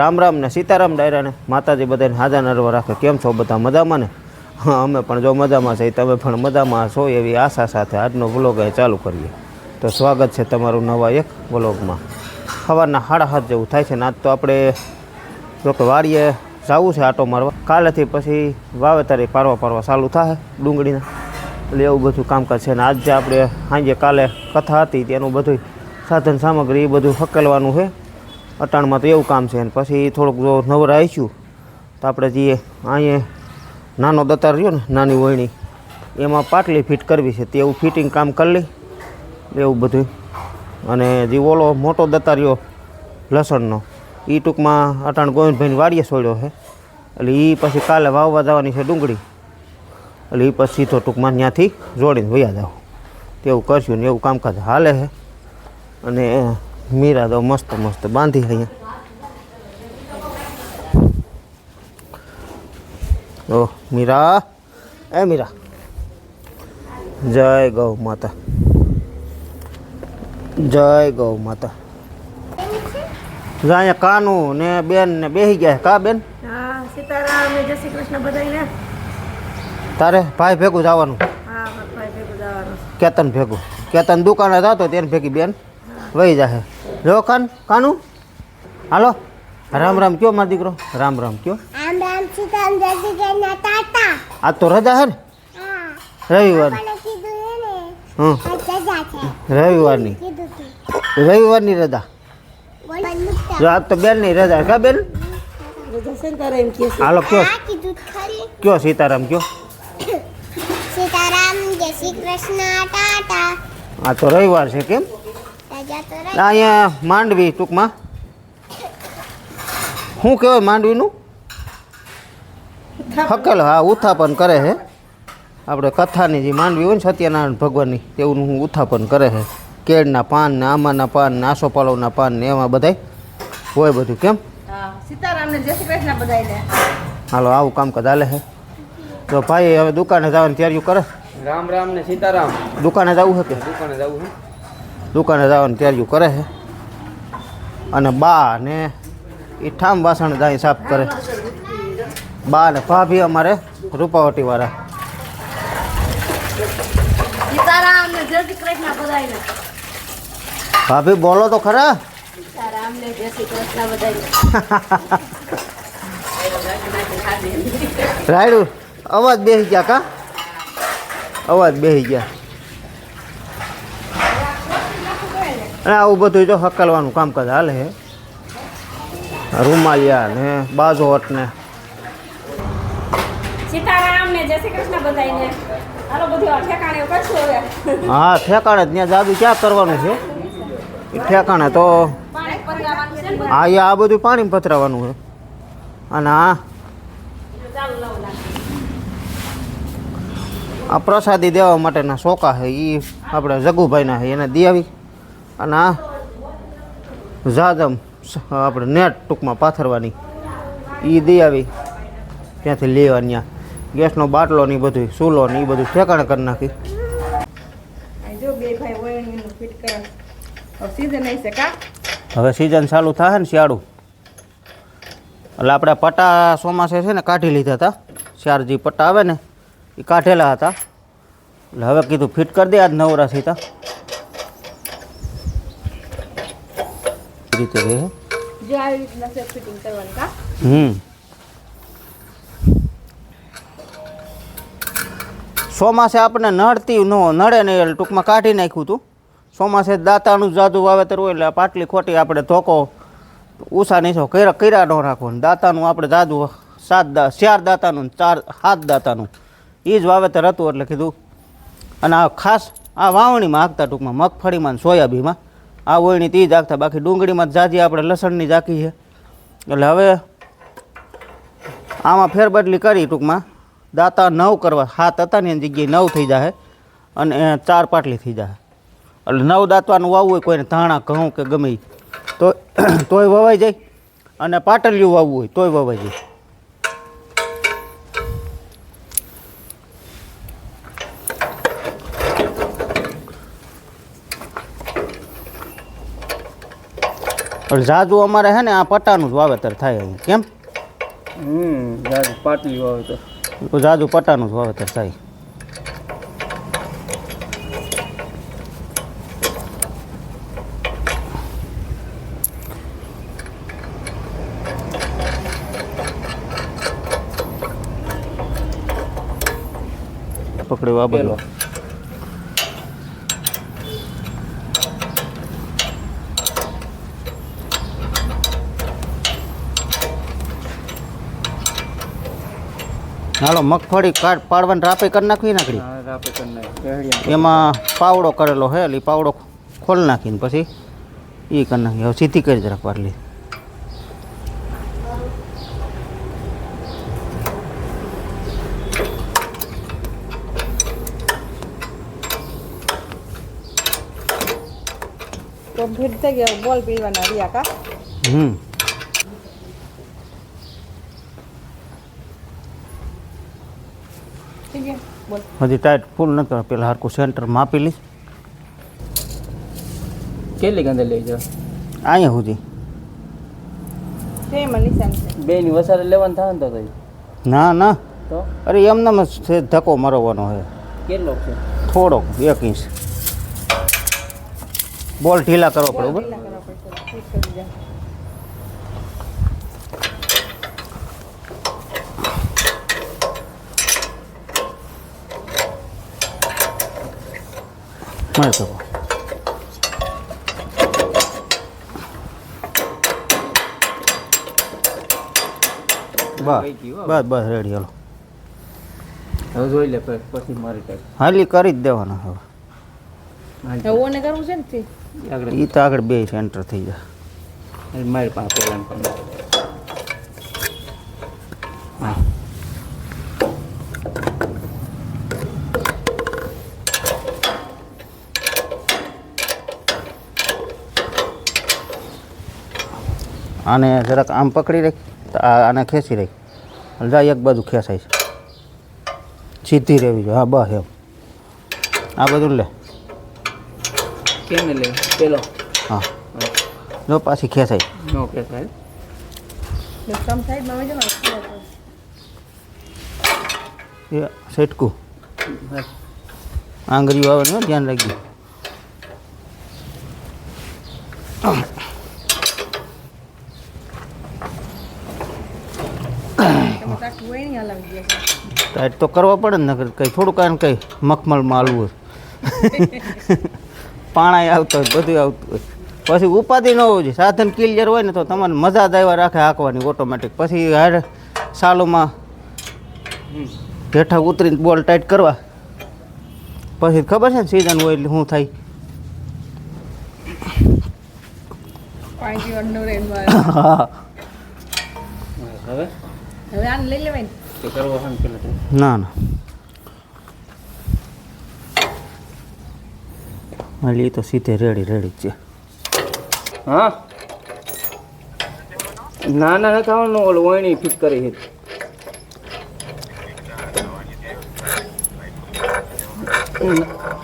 રામ રામ ને સીતારામ ડાયરાને માતાજી બધાને હાજર નરવા રાખે. કેમ છો બધા મજામાં ને? હા, અમે પણ જો મજામાં છે તમે પણ મજામાં છો એવી આશા સાથે આજનો વ્લોગ અહીં ચાલુ કરીએ. તો સ્વાગત છે તમારું નવા એક વ્લોગમાં સવારના સાડા હાથ જેવું થાય છે ને આજ તો આપણે જો કે વાડીએ જવું છે આટો મારવા. કાલેથી પછી વાવેતરે પારવા પારવા ચાલુ થાય ડુંગળીના. એટલે એવું બધું કામકાજ છે ને આજ આપણે સાંજે કાલે કથા હતી તેનું બધું સાધન સામગ્રી એ બધું હકેલવાનું છે. અટાણમાં તો એવું કામ છે ને પછી થોડુંક જો નવરા આવીશું તો આપણે જે અહીંયા નાનો દતાર રહ્યો ને, નાની વયણી, એમાં પાટલી ફિટ કરવી છે. તેવું ફિટિંગ કામ કરી લઈ, એવું બધું. અને જે ઓલો મોટો દતાર્યો લસણનો એ ટૂંકમાં અટાણ ગોવિંદભાઈને વાડીએ છોડ્યો છે. એટલે એ પછી કાલે વાવવા જવાની છે ડુંગળી. એટલે એ પછી સીધો ટૂંકમાં ત્યાંથી જોડીને વયા જાવ. તેવું કરશું ને એવું કામકાજ હાલે છે. અને મીરા તો મસ્ત મસ્ત બાંધી અહીંયા. ઓ મીરા. એ મીરા. જય ગૌ માતા. જય ગૌ માતા. અહીંયા કાનું ને બેન ને બેસી ગયા. કા બેન? સીતારામ ને જય શ્રી કૃષ્ણ બધાને તારે ભાઈ ભેગું જવાનું? કેતન ભેગું. કેતન દુકાને જતો તેને ભેગી બેન. વહી જાહે. જો કાન કાનું. હાલો. રામ રામ કયો મારો દીકરો? રામ રામ કયો? આમ રામ સીતારામ જલ્દી કે ટાટા. આજ તો રજા હે ને? રવિવાર. મને કીધું હે હં આ સજા છે. રવિવારની. રવિવારની રજા. જો આજ તો બેનની રજા કા બેન? ને હાલો કયો? આ કીધું તો ખરી. કયો સીતારામ કયો? સીતારામ જય શ્રી કૃષ્ણ ટાટા. આ તો રવિવાર છે કેમ? અહીંયા માંડવી ટૂંકમાં. શું કહેવાય માંડવીનું? હકલ હા ઉત્થાપન કરે છે આપણે કથાની જે માંડવી હોય ને સત્યનારાયણ ભગવાનની તેવું હું ઉત્થાપન કરે છે કેળના પાન ને આમાના પાન ને આસોપાલવના પાન ને એમાં બધાય હોય બધું કેમ? હાલો આવું કામકાજ હાલે છે તો ભાઈ હવે દુકાને જવાની તૈયારીઓ કરે? રામ રામ ને સીતારામ. દુકાને જવું છે કે? દુકાને જવું છે દુકાને જવાની તૈયારીઓ કરે છે. અને બા ને એ ઠામ વાસણ જાય સાફ કરે. બા ને ભાભી અમારે રૂપાવટી વાળા. ભાભી બોલો તો ખરા. રાયડું અવાજ બેસી ગયા કા? અવાજ બેસી ગયા. અને આવું બધું જો હકલવાનું કામકાજ હાલે છે રૂમાલિયા ને બાજોટ ને હા ઠેકાણે ત્યાં જાદુ ક્યાં કરવાનું છે? ઠેકાણે તો. હા એ આ બધું પાણી પથરાવાનું છે. અને આ આ પ્રસાદી દેવા માટેના શોકા છે એ આપણે જગુભાઈના છે એને દે આવી અને આ જાદમ આપણે નેટ ટૂંકમાં પાથરવાની. એ દઈ આવી. ત્યાંથી લેવાની ગેસનો બાટલો ને બધું ચૂલો ને એ બધું ઠેકાણે કરી નાખી. હવે સીઝન ચાલુ થાય ને શિયાળું. એટલે આપણે પટ્ટા ચોમાસે છે ને કાઢી લીધા હતા. ચાર જે પટ્ટા આવે ને એ કાઢેલા હતા. એટલે હવે કીધું ફિટ કરી દે આજ નવરા સીતા રીતે રહે જે આવી રીતના છે ફિટિંગ કરવાની કા? હમ. ચોમાસે આપણે નડતી ન નડે એટલે ટૂંકમાં કાઢી નાખ્યું હતું ચોમાસે દાંતાનું જાદુ વાવેતર હોય એટલે પાટલી ખોટી આપણે ધોકો ઉષા નહીં કર્યા કર્યા ન રાખો. ને દાંતાનું આપણે જાદુ સાત દા ચાર દાંતાનું ચાર સાત દાંતાનું. એ જ વાવેતર હતું એટલે કીધું. અને આ ખાસ આ વાવણીમાં આગતા ટૂંકમાં મગફળીમાં ને સોયાબીમાં આ વળણી તી જ બાકી ડુંગળીમાં જાજી આપણે લસણની જાકી છે. એટલે હવે આમાં ફેરબદલી કરી ટૂંકમાં. દાતા નવ કરવા, હાથ હતા ને એની જગ્યાએ નવ થઈ જાય અને ચાર પાટલી થઈ જાય એટલે નવ દાંતવાનું વાવવું હોય કોઈને ધાણા, ઘઉં કે ગમે તો તોય વવાઈ જાય અને પાટલિયું વાવવું હોય તોય વવાઈ જાય. પણ જાજુ અમારે છે ને આ પટ્ટાનું જ વાવેતર થાય અહીં. કેમ? હમ જાજુ પાટલી વાવેતર. જાજુ પટ્ટાનું જ વાવેતર થાય. પકડ્યો આ બધું હાલો મગફળી કાઢ પાડવાની રાપે કરી નાખવી નાખડી હા રાપે કરી નાખી રેહડિયા એમાં પાવડો કરેલો હે એટલે ઈ પાવડો ખોલ નાખીને પછી એ કરી નાખી. હવે સીધી કરી જરાક પાટલી તો ભેટ થઈ ગયા બોલ પીવાના રહ્યા કા? હમ ઠીક છે બોલ હજી ટાઈટ ફૂલ ન કરો પેલા હરકું સેન્ટર માપી લઈશ. કેટલી ગંદે લઈ જાવ અહીંયા સુધી. છે. બે ની વસારે લેવાનું થાય ને તો તઈ. ના ના. તો? અરે એમને જ ધક્કો મરવાનો છે. કેટલો છે? થોડોક એક ઇંચ બોલ ઢીલા કરવો પડે બરાબર? ઢીલા કરવા પડશે ઠીક કરી. જા મળી શકો બસ. બસ રેડી હલો. હવે જોઈ લે પછી પછી મારી હાલી કરી જ દેવાના હવે. હવે ઓને કરવું છે ને તે? આગળ એ તો આગળ બે સેન્ટર થઈ જાય મારી પાસે આને જરાક આમ પકડી રાખ આ- આને ખેંચી રાખ. જાય જા એક બાજુ ખેંચાય છે. સીધી રહેવી જોઈએ. હા બસ એમ. આ બધું લે. લે? પેલો. હા. જો પાછી ખેંચાય. નો સાહેબ સેટકું હા. આંગળીઓ આવે ને ધ્યાન રાખજો તમે તો આખું વહેણી હલાવી દે છે ટાઈટ તો કરવા પડે ને નકર કંઈ થોડું કાંઈ ને કંઈ મખમલમાં હાલવું હોય. આવતા આવતો હોય બધું આવતું હોય. પછી ઉપાધિ ન હોવી જોઈએ. સાધન ક્લિયર હોય ને તો તમારે મજા જ આવ્યા રાખે હાંકવાની ઓટોમેટિક પછી હાર સાલોમાં હેઠા ઉતરીને બોલ ટાઈટ કરવા. પછી ખબર છે ને સિઝન હોય એટલે શું થાય? પાણી હા. હવે આને લઈ લેવાય ને. તે કરવો હોય પેલા ના એ તો સીધે રેડી રેડી જ છે. હા? ના ના ના ખાવાનું ઓલું વણી ફિટ કરી હતી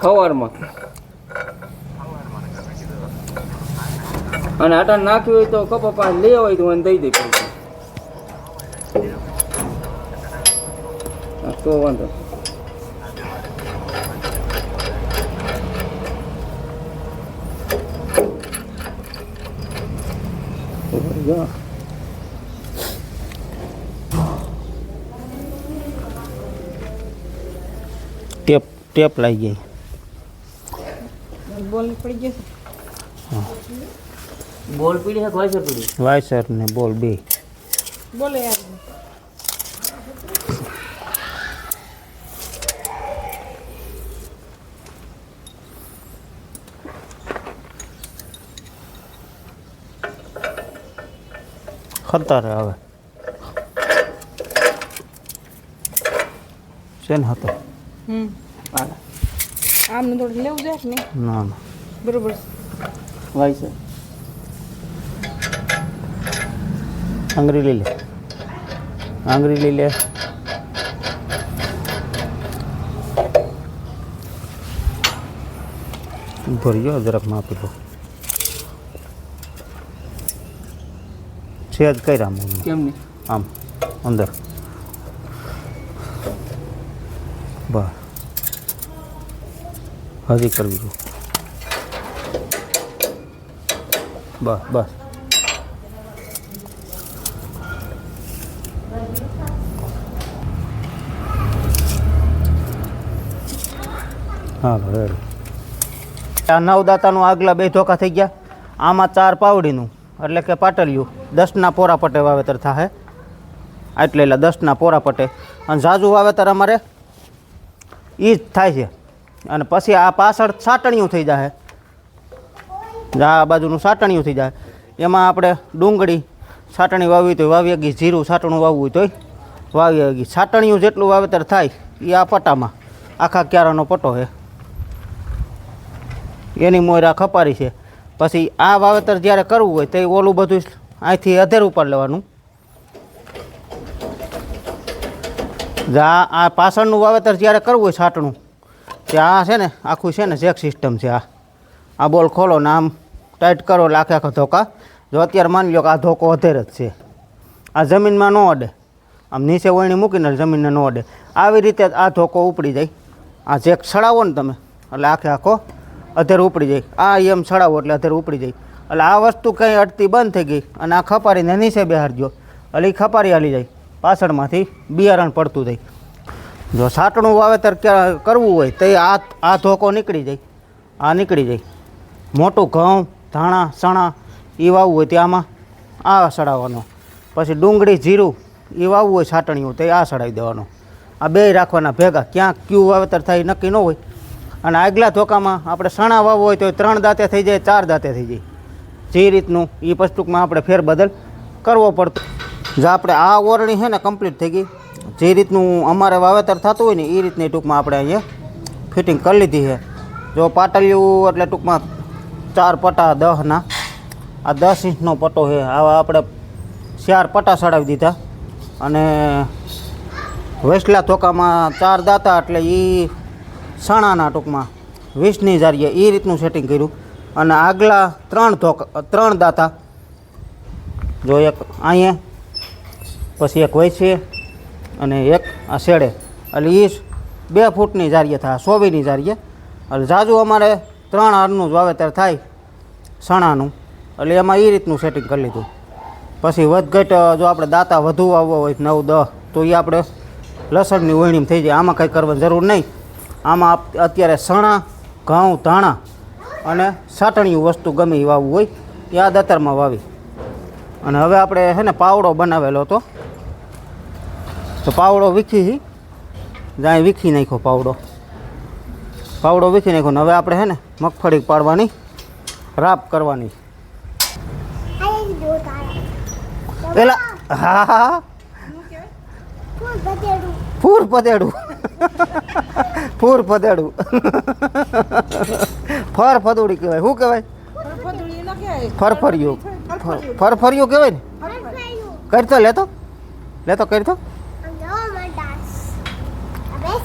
ખવારમાં. સવારમાં અને આટા નાખ્યું હોય તો કપા પાસે લઈ હોય તો મને દઈ દે પૈસા હા, તો વાંધો નહીં. તો જો. ટેપ ટેપ લાગી ગઈ બોલ પડી ગયો છે બોલ પીડી છે કે વાયસર પીડી વાયસર ને બોલ બે બોલો યાર ખરતા રહે હવે. શેન હતો? આમને થોડું લેવું જાય ને ના ના. બરોબર. વાયસર આંગળી લઈ લે. આંગળી લઈ લે. ભર્યો જરાક માપી લો. સેજ કર્યા મૂળ કેમ નહીં? આમ અંદર. બસ. હજી કરવી છું. બસ બસ. હા આ નવ દાતાનું આગલા બે ધોકા થઈ ગયા. આમાં ચાર પાવડીનું. એટલે કે પાટલિયું. દસના પોરા પટે વાવેતર થાય એટલે એટલે દસના પોરા પટે. અને ઝાઝું વાવેતર અમારે એ જ થાય છે. અને પછી આ પાછળ સાટણિયું થઈ જાય આ બાજુનું સાટણિયું થઈ જાય એમાં આપણે ડુંગળી સાટણી વાવી તો વાવી ગઈ જીરું સાટણું વાવવું તોય વાવી ગઈ સાટણિયું જેટલું વાવેતર થાય એ આ પટામાં. આખા ક્યારાનો પટો છે એની મોયરા ખપારી છે. પછી આ વાવેતર જ્યારે કરવું હોય તો ઓલું બધું અહીંથી અધેર ઉપર લેવાનું. જા આ પાછળનું વાવેતર જ્યારે કરવું હોય છાટનું તે આ છે ને, આખું છે ને ચેક સિસ્ટમ છે આ. આ બોલ ખોલો ને આમ ટાઈટ કરો એટલે આખે આખો ધોકા. જો અત્યારે માની લો કે આ ધોકો અધેર જ છે. આ જમીનમાં ન અડે. આમ નીચે વળણી મૂકીને જમીનને ન અડે. આવી રીતે આ ધોકો ઉપડી જાય. આ ચેક છડાવો ને તમે, એટલે આખે આખો અધેર ઉપડી જાય. આ એમ ચડાવો એટલે અધેર ઉપડી જાય. એટલે આ વસ્તુ કંઈ અટતી બંધ થઈ ગઈ અને આ ખપારીને નીચે બેહાડજો એટલે એ ખપારી હાલી જાય. પાછળમાંથી બિયારણ પડતું જાય. જો સાટણું વાવેતર કરવું હોય તો આ આ ધોકો નીકળી જાય. આ નીકળી જાય. મોટું ઘઉં, ધાણા, ચણા એ વાવવું હોય તે આમાં આ સડાવવાનો. પછી ડુંગળી, જીરું એ વાવવું હોય છાટણીઓ તો આ સડાવી દેવાનો. આ બે રાખવાના ભેગા. ક્યાં ક્યુ વાવેતર થાય નક્કી ન હોય. અને આગલા ધોકામાં આપણે સણા વાવવો હોય તો ત્રણ દાંતે થઈ જાય, ચાર દાંતે થઈ જાય. જે રીતનું એ પસ્તુકમાં આપણે ફેરબદલ કરવો પડતો. જો આપણે આ ઓરણી છે ને કમ્પ્લીટ થઈ ગઈ, જે રીતનું અમારે વાવેતર થતું હોય ને એ રીતની ટૂંકમાં આપણે અહીંયા ફિટિંગ કરી લીધી છે. જો પાટલિયું એટલે ટૂંકમાં ચાર પટા દહના. આ દસ ઇંચનો પટ્ટો છે. આવા આપણે ચાર પટા સડાવી દીધા. અને વેસલા ધોકામાં ચાર દાતા એટલે એ સણાના ટૂંકમાં વીસની જારીએ એ રીતનું સેટિંગ કર્યું અને આગલા ત્રણ ધોક, ત્રણ દાતા. જો એક અહીંયા પછી એક વૈસે અને એક આ શેડે. એટલે એ બે ફૂટની જારીએ થાય સોવીની જારીએ એટલે જાજુ અમારે ત્રણ હારનું જ વાવેતર થાય સણાનું. એટલે એમાં એ રીતનું સેટિંગ કરી લીધું. પછી વધઘટ, જો આપણે દાતા વધુ આવવા હોય નવ, દહ, તો એ આપણે લસણની વણીમ થઈ જાય. આમાં કંઈ કરવાની જરૂર નહીં. આમાં અત્યારે સણા ઘઉં ધાણા અને સાટણીયું વસ્તુ ગમે એ વાવવું હોય એ આ દતરમાં વાવી. અને હવે આપણે છે ને પાવડો બનાવેલો હતો. તો પાવડો વીખી જાય વીખી નાખ્યો પાવડો. પાવડો વીખી નાખ્યો હવે આપણે છે ને મગફળી પાડવાની રાપ કરવાની. એલા હા હા ફૂર પદેડું ફૂર ફદેડું. ફર ફદુડી કહેવાય. શું કહેવાય. ફરફરિયું ફર- ફરફરિયું કહેવાય ને? કરતો લેતો લેતો કરતો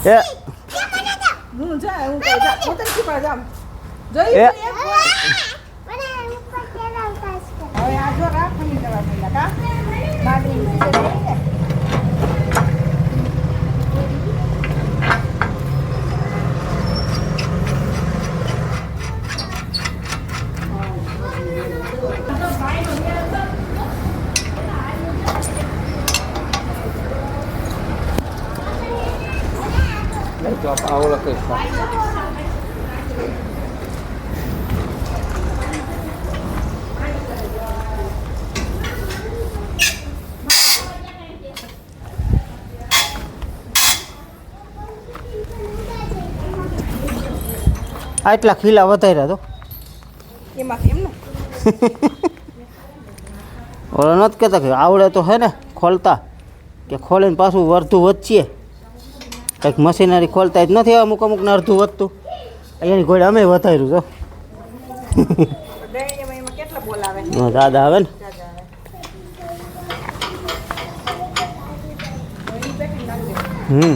એ. હું જા હું કઈ જા હું તને શીખવાડ જામ જોઈ એ. તું એક વાર. મને ઉપર કેરા ઉતાસ કર હવે આ જો રાખવાની કરવા પેલા કા બાટલી સીધે લઈ લે. તો આપ આવો લખે આટલા ખીલા વધાર્યા તો. એમાં ઓલો નથી કહેતા કે આવડે તો હે ને ખોલતા કે ખોલીને પાછું વર્ધું વચ્ચીએ કંઈક મશીનરી ખોલતા જ નથી અમુક અમુકને અડધું વધતું. અહીંયાની ઘોડે અમે વધાર્યું હા, દાદા આવે ને? હમ.